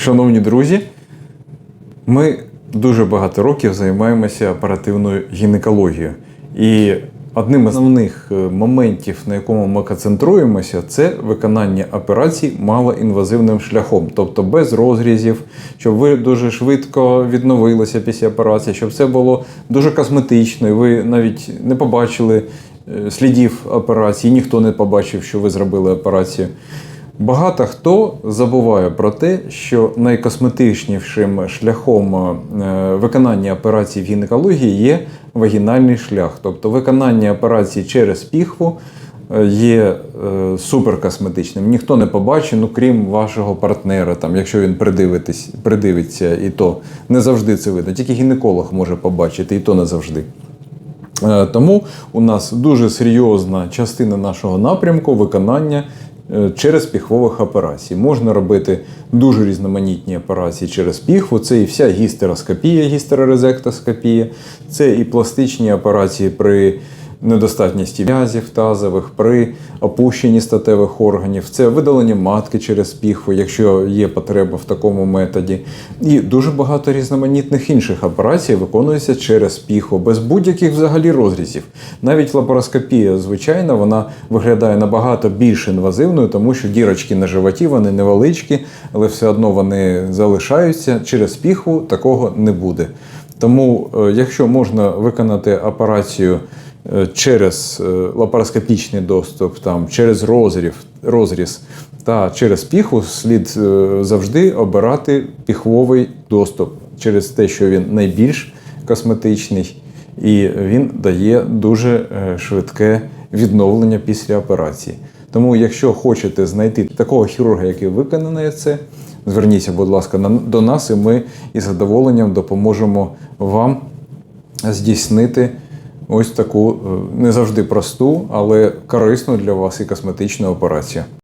Шановні друзі, ми дуже багато років займаємося оперативною гінекологією. І одним із основних е, моментів, на якому ми концентруємося, це виконання операцій малоінвазивним шляхом, тобто без розрізів, щоб ви дуже швидко відновилися після операції, щоб це було дуже косметично, і ви навіть не побачили е, слідів операції, ніхто не побачив, що ви зробили операцію. Багато хто забуває про те, що найкосметичнішим шляхом е, виконання операцій в гінекології є вагінальний шлях. Тобто виконання операцій через піхву е, є е, суперкосметичним. Ніхто не побачить, ну крім вашого партнера, там, якщо він придивиться, і то не завжди це видно. Тільки гінеколог може побачити, і то не завжди. Тому у нас дуже серйозна частина нашого напрямку виконання через піхвових операцій. Можна робити дуже різноманітні операції через піхву. Це і вся гістероскопія, гістерорезектоскопія, це і пластичні операції при недостатності м'язів тазових, при опущенні статевих органів, це видалення матки через піхву, якщо є потреба в такому методі. І дуже багато різноманітних інших операцій виконується через піхву, без будь-яких взагалі розрізів. Навіть лапароскопія, звичайно, вона виглядає набагато більш інвазивною, тому що дірочки на животі вони невеличкі, але все одно вони залишаються. Через піхву такого не буде. Тому, е, якщо можна виконати операцію через е, лапароскопічний доступ, там, через розріз, розріз та через піхву, слід е, завжди обирати піхвовий доступ через те, що він найбільш косметичний і він дає дуже е, швидке відновлення після операції. Тому, якщо хочете знайти такого хірурга, який виконає це, зверніться, будь ласка, до нас, і ми із задоволенням допоможемо вам здійснити ось таку е, не завжди просту, але корисну для вас і косметичну операцію.